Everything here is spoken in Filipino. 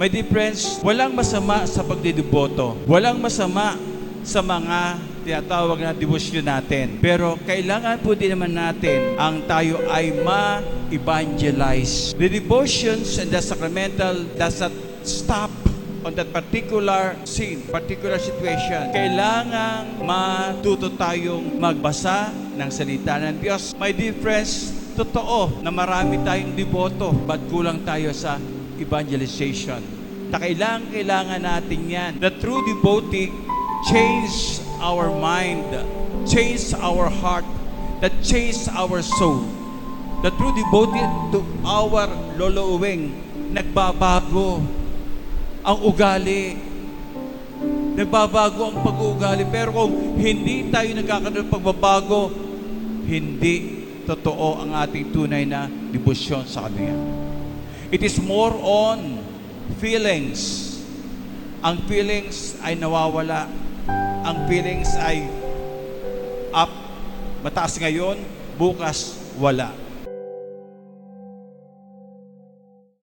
My dear friends, walang masama sa pagdidiboto. Walang masama sa mga tinatawag na devotion natin. Pero kailangan po din naman natin ang tayo ay ma-evangelize. The devotions and the sacramental does not stop on that particular scene, particular situation. Kailangan matuto tayong magbasa ng salita ng Diyos. My dear friends, totoo na marami tayong deboto, but kulang tayo sa evangelization. Na kailangan, kailangan natin yan. The true devotee change our mind, change our heart, that change our soul. The true devotee to our loloing, nagbabago ang ugali. Nagbabago ang pag-uugali. Pero kung hindi tayo nagkakaroon ng pagbabago, hindi totoo ang ating tunay na debosyon sa Kanya. It is more on feelings. Ang feelings ay nawawala. Ang feelings ay up, mataas ngayon, bukas wala.